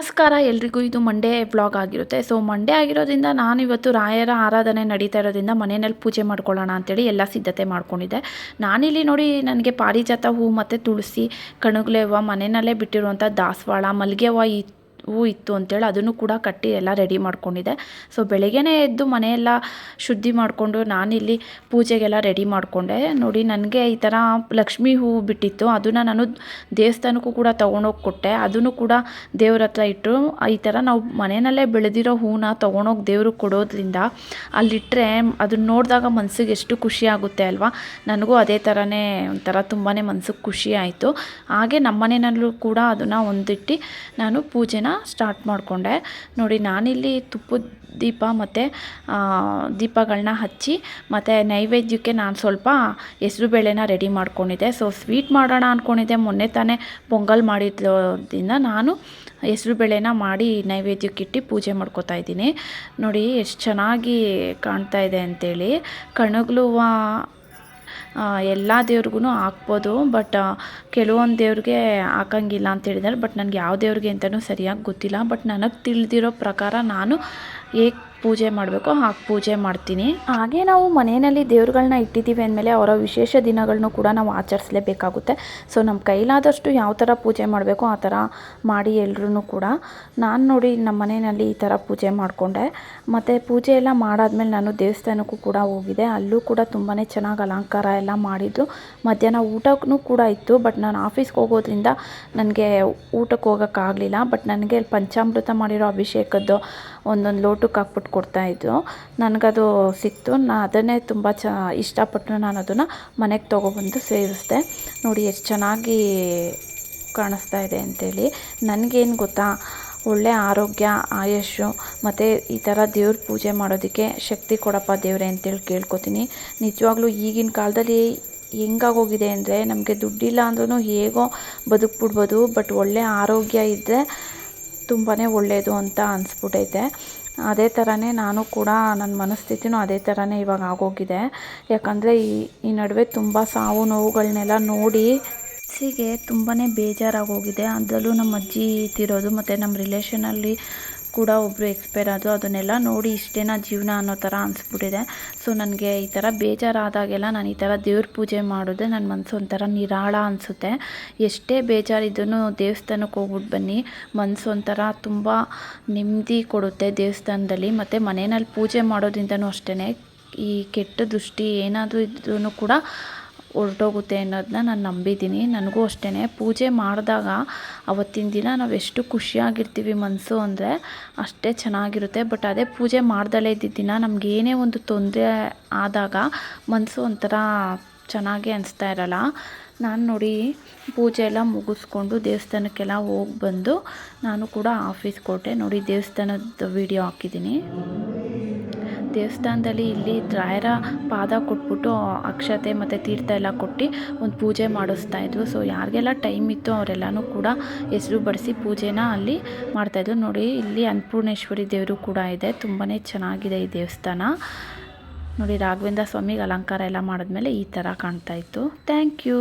ನಮಸ್ಕಾರ, ಎಲ್ರಿಗೂ ಇದು ಮಂಡೇ ಬ್ಲಾಗ್ ಆಗಿರುತ್ತೆ. ಸೊ ಮಂಡೇ ಆಗಿರೋದ್ರಿಂದ ನಾನಿವತ್ತು ರಾಯರ ಆರಾಧನೆ ನಡೀತಾ ಇರೋದ್ರಿಂದ ಮನೆಯಲ್ಲಿ ಪೂಜೆ ಮಾಡ್ಕೊಳ್ಳೋಣ ಅಂತೇಳಿ ಎಲ್ಲ ಸಿದ್ಧತೆ ಮಾಡ್ಕೊಂಡಿದ್ದೆ. ನಾನಿಲ್ಲಿ ನೋಡಿ ನನಗೆ ಪಾರಿಜಾತ ಹೂ ಮತ್ತು ತುಳಸಿ ಕಣಗ್ಲೆ ಹೂವು ಮನೆಯಲ್ಲೇ ಬಿಟ್ಟಿರುವಂಥ ದಾಸವಾಳ ಮಲ್ಲಿಗೆ ಹೂವು ಈ ಹೂ ಇತ್ತು ಅಂತೇಳಿ ಅದನ್ನು ಕೂಡ ಕಟ್ಟಿ ಎಲ್ಲ ರೆಡಿ ಮಾಡ್ಕೊಂಡಿದ್ದೆ. ಸೊ ಬೆಳಗ್ಗೆನೇ ಎದ್ದು ಮನೆಯೆಲ್ಲ ಶುದ್ಧಿ ಮಾಡಿಕೊಂಡು ನಾನಿಲ್ಲಿ ಪೂಜೆಗೆಲ್ಲ ರೆಡಿ ಮಾಡಿಕೊಂಡೆ. ನೋಡಿ, ನನಗೆ ಈ ಥರ ಲಕ್ಷ್ಮಿ ಹೂ ಬಿಟ್ಟಿತ್ತು. ಅದನ್ನು ನಾನು ದೇವಸ್ಥಾನಕ್ಕೂ ಕೂಡ ತೊಗೊಂಡೋಗಿ ಕೊಟ್ಟೆ. ಅದನ್ನು ಕೂಡ ದೇವ್ರ ಹತ್ರ ಇಟ್ಟು ಈ ಥರ ನಾವು ಮನೆಯಲ್ಲೇ ಬೆಳೆದಿರೋ ಹೂವನ್ನ ತೊಗೊಂಡೋಗಿ ದೇವ್ರಿಗೆ ಕೊಡೋದ್ರಿಂದ ಅಲ್ಲಿಟ್ಟರೆ ಅದನ್ನ ನೋಡಿದಾಗ ಮನಸ್ಸಿಗೆ ಎಷ್ಟು ಖುಷಿ ಆಗುತ್ತೆ ಅಲ್ವಾ? ನನಗೂ ಅದೇ ಥರನೇ ಒಂಥರ ತುಂಬಾ ಮನಸ್ಸಿಗೆ ಖುಷಿ ಆಯಿತು. ಹಾಗೆ ನಮ್ಮ ಮನೆಯಲ್ಲೂ ಕೂಡ ಅದನ್ನು ಹೊಂದಿಟ್ಟು ನಾನು ಪೂಜೆನ ಸ್ಟಾರ್ಟ್ ಮಾಡಿಕೊಂಡೆ. ನೋಡಿ, ನಾನಿಲ್ಲಿ ತುಪ್ಪದ ದೀಪ ಮತ್ತು ದೀಪಗಳನ್ನ ಹಚ್ಚಿ ಮತ್ತು ನೈವೇದ್ಯಕ್ಕೆ ನಾನು ಸ್ವಲ್ಪ ಹೆಸ್ರು ಬೇಳೆನ ರೆಡಿ ಮಾಡ್ಕೊಂಡಿದ್ದೆ. ಸೊ ಸ್ವೀಟ್ ಮಾಡೋಣ ಅಂದ್ಕೊಂಡಿದ್ದೆ ಮೊನ್ನೆ ತಾನೇ ಪೊಂಗಲ್ ಮಾಡಿದ್ರಿಂದ ನಾನು ಹೆಸ್ರು ಬೇಳೆನ ಮಾಡಿ ನೈವೇದ್ಯಕ್ಕಿಟ್ಟು ಪೂಜೆ ಮಾಡ್ಕೋತಾ ಇದ್ದೀನಿ. ನೋಡಿ, ಎಷ್ಟು ಚೆನ್ನಾಗಿ ಕಾಣ್ತಾ ಇದೆ ಅಂಥೇಳಿ ಕಣಗ್ಲುವ ಎಲ್ಲ ದೇವ್ರಿಗೂ ಹಾಕ್ಬೋದು ಬಟ್ ಕೆಲವೊಂದು ದೇವ್ರಿಗೆ ಹಾಕಂಗಿಲ್ಲ ಅಂತ ಹೇಳಿದ್ದಾರೆ ಬಟ್ ನನಗೆ ಯಾವ ದೇವ್ರಿಗೆ ಅಂತಲೂ ಸರಿಯಾಗಿ ಗೊತ್ತಿಲ್ಲ ಬಟ್ ನನಗೆ ತಿಳಿದಿರೋ ಪ್ರಕಾರ ನಾನು ಹೇಗೆ ಪೂಜೆ ಮಾಡಬೇಕು ಹಾಗೆ ಪೂಜೆ ಮಾಡ್ತೀನಿ. ಹಾಗೆ ನಾವು ಮನೆಯಲ್ಲಿ ದೇವ್ರುಗಳನ್ನ ಇಟ್ಟಿದ್ದೀವಿ ಅಂದಮೇಲೆ ಅವರ ವಿಶೇಷ ದಿನಗಳನ್ನು ಕೂಡ ನಾವು ಆಚರಿಸಲೇಬೇಕಾಗುತ್ತೆ. ಸೊ ನಮ್ಮ ಕೈಲಾದಷ್ಟು ಯಾವ ಥರ ಪೂಜೆ ಮಾಡಬೇಕು ಆ ಥರ ಮಾಡಿ ಎಲ್ರೂ ಕೂಡ. ನಾನು ನೋಡಿ ನಮ್ಮ ಮನೆಯಲ್ಲಿ ಈ ಥರ ಪೂಜೆ ಮಾಡಿಕೊಂಡೆ. ಮತ್ತು ಪೂಜೆ ಎಲ್ಲ ಮಾಡಾದ್ಮೇಲೆ ನಾನು ದೇವಸ್ಥಾನಕ್ಕೂ ಕೂಡ ಹೋಗಿದ್ದೆ. ಅಲ್ಲೂ ಕೂಡ ತುಂಬಾ ಚೆನ್ನಾಗಿ ಅಲಂಕಾರ ಮಾಡಿದ್ದು. ಮಧ್ಯಾಹ್ನ ಊಟಕ್ಕೂ ಕೂಡ ಇತ್ತು ಬಟ್ ನಾನು ಆಫೀಸ್ಗೆ ಹೋಗೋದ್ರಿಂದ ನನಗೆ ಊಟಕ್ಕೆ ಹೋಗೋಕ್ಕಾಗಲಿಲ್ಲ ಬಟ್ ನನಗೆ ಪಂಚಾಮೃತ ಮಾಡಿರೋ ಅಭಿಷೇಕದ್ದು ಒಂದೊಂದು ಲೋಟಕ್ಕೆ ಹಾಕ್ಬಿಟ್ಟು ಕೊಡ್ತಾಯಿದ್ರು ನನಗದು ಸಿಕ್ತು. ನಾ ಅದನ್ನೇ ತುಂಬ ಚ, ಇಷ್ಟಪಟ್ಟು ನಾನು ಅದನ್ನು ಮನೆಗೆ ತೊಗೊಬಂದು ಸೇವಿಸಿದೆ. ನೋಡಿ, ಎಷ್ಟು ಚೆನ್ನಾಗಿ ಕಾಣಿಸ್ತಾ ಇದೆ ಅಂತೇಳಿ. ನನಗೇನು ಗೊತ್ತಾ? ಒಳ್ಳೆ ಆರೋಗ್ಯ ಆಯುಷ್ಯು ಮತ್ತು ಈ ಥರ ದೇವ್ರ ಪೂಜೆ ಮಾಡೋದಕ್ಕೆ ಶಕ್ತಿ ಕೊಡಪ್ಪ ದೇವರೇ ಅಂತೇಳಿ ಕೇಳ್ಕೊತೀನಿ. ನಿಜವಾಗ್ಲೂ ಈಗಿನ ಕಾಲದಲ್ಲಿ ಹೆಂಗಾಗೋಗಿದೆ ಅಂದರೆ ನಮಗೆ ದುಡ್ಡಿಲ್ಲ ಅಂದ್ರೂ ಹೇಗೋ ಬದುಕ್ಬಿಡ್ಬೋದು, ಬಟ್ ಒಳ್ಳೆ ಆರೋಗ್ಯ ಇದ್ದರೆ ತುಂಬಾ ಒಳ್ಳೆಯದು ಅಂತ ಅನಿಸ್ಬಿಟ್ಟೈತೆ ಅದೇ ಥರನೇ ನಾನು ಕೂಡ ನನ್ನ ಮನಸ್ಥಿತಿನೂ ಅದೇ ಥರನೇ ಇವಾಗ ಆಗೋಗಿದೆ. ಯಾಕಂದರೆ ಈ ಈ ನಡುವೆ ತುಂಬ ಸಾವು ನೋವುಗಳನ್ನೆಲ್ಲ ನೋಡಿ ಮನಸ್ಸಿಗೆ ತುಂಬಾ ಬೇಜಾರಾಗೋಗಿದೆ. ಅದರಲ್ಲೂ ನಮ್ಮ ಅಜ್ಜಿ ತಿರೋದು ಮತ್ತು ನಮ್ಮ ರಿಲೇಷನಲ್ಲಿ ಕೂಡ ಒಬ್ಬರು ಎಕ್ಸ್ಪೈರ್ ಆದರು, ಅದನ್ನೆಲ್ಲ ನೋಡಿ ಇಷ್ಟೇನಾ ಜೀವನ ಅನ್ನೋ ಥರ ಅನಿಸ್ಬಿಟ್ಟಿದೆ. ಸೊ ನನಗೆ ಈ ಥರ ಬೇಜಾರಾದಾಗೆಲ್ಲ ನಾನು ಈ ಥರ ದೇವ್ರ ಪೂಜೆ ಮಾಡಿದ್ರೆ ನನ್ನ ಮನಸ್ಸು ಒಂಥರ ನಿರಾಳ ಅನಿಸುತ್ತೆ. ಎಷ್ಟೇ ಬೇಜಾರಿದ್ರೂ ದೇವಸ್ಥಾನಕ್ಕೆ ಹೋಗ್ಬಿಟ್ಟು ಬನ್ನಿ. ಮನಸ್ಸು ಒಂಥರ ತುಂಬ ನೆಮ್ಮದಿ ಕೊಡುತ್ತೆ ದೇವಸ್ಥಾನದಲ್ಲಿ. ಮತ್ತು ಮನೆಯಲ್ಲಿ ಪೂಜೆ ಮಾಡೋದ್ರಿಂದನೂ ಅಷ್ಟೇ ಈ ಕೆಟ್ಟ ದೃಷ್ಟಿ ಏನಾದರೂ ಇದ್ರೂ ಕೂಡ ಹೊರ್ಟೋಗುತ್ತೆ ಅನ್ನೋದನ್ನ ನಾನು ನಂಬಿದ್ದೀನಿ. ನನಗೂ ಅಷ್ಟೇ ಪೂಜೆ ಮಾಡಿದಾಗ ಅವತ್ತಿನ ದಿನ ನಾವು ಎಷ್ಟು ಖುಷಿಯಾಗಿರ್ತೀವಿ ಮನಸ್ಸು ಅಂದರೆ ಅಷ್ಟೇ ಚೆನ್ನಾಗಿರುತ್ತೆ. ಬಟ್ ಅದೇ ಪೂಜೆ ಮಾಡ್ದಲೇ ಇದ್ದಿದ್ದ ದಿನ ನಮ್ಗೆ ಏನೇ ಒಂದು ತೊಂದರೆ ಆದಾಗ ಮನಸ್ಸು ಒಂಥರ ಚೆನ್ನಾಗಿ ಅನಿಸ್ತಾ ಇರಲ್ಲ. ನಾನು ನೋಡಿ ಪೂಜೆ ಎಲ್ಲ ಮುಗಿಸ್ಕೊಂಡು ದೇವಸ್ಥಾನಕ್ಕೆಲ್ಲ ಹೋಗಿ ಬಂದು ನಾನು ಕೂಡ ಆಫೀಸ್ ಕೊಟ್ಟೆ ನೋಡಿ ದೇವಸ್ಥಾನದ ವಿಡಿಯೋ ಹಾಕಿದ್ದೀನಿ. ದೇವಸ್ಥಾನದಲ್ಲಿ ಇಲ್ಲಿ ರಾಯರ ಪಾದ ಕೊಟ್ಬಿಟ್ಟು ಅಕ್ಷತೆ ಮತ್ತು ತೀರ್ಥ ಎಲ್ಲ ಕೊಟ್ಟು ಒಂದು ಪೂಜೆ ಮಾಡಿಸ್ತಾ ಇದ್ವು. ಸೊ ಯಾರಿಗೆಲ್ಲ ಟೈಮ್ ಇತ್ತು ಅವರೆಲ್ಲನೂ ಕೂಡ ಹೆಸರು ಬಡಿಸಿ ಪೂಜೆನ ಅಲ್ಲಿ ಮಾಡ್ತಾಯಿದ್ರು ನೋಡಿ, ಇಲ್ಲಿ ಅನ್ನಪೂರ್ಣೇಶ್ವರಿ ದೇವರು ಕೂಡ ಇದೆ. ತುಂಬಾ ಚೆನ್ನಾಗಿದೆ ಈ ದೇವಸ್ಥಾನ. ನೋಡಿ, ರಾಘವೇಂದ್ರ ಸ್ವಾಮಿಗೆ ಅಲಂಕಾರ ಎಲ್ಲ ಮಾಡಿದ್ಮೇಲೆ ಈ ಥರ ಕಾಣ್ತಾ ಇತ್ತು. Thank you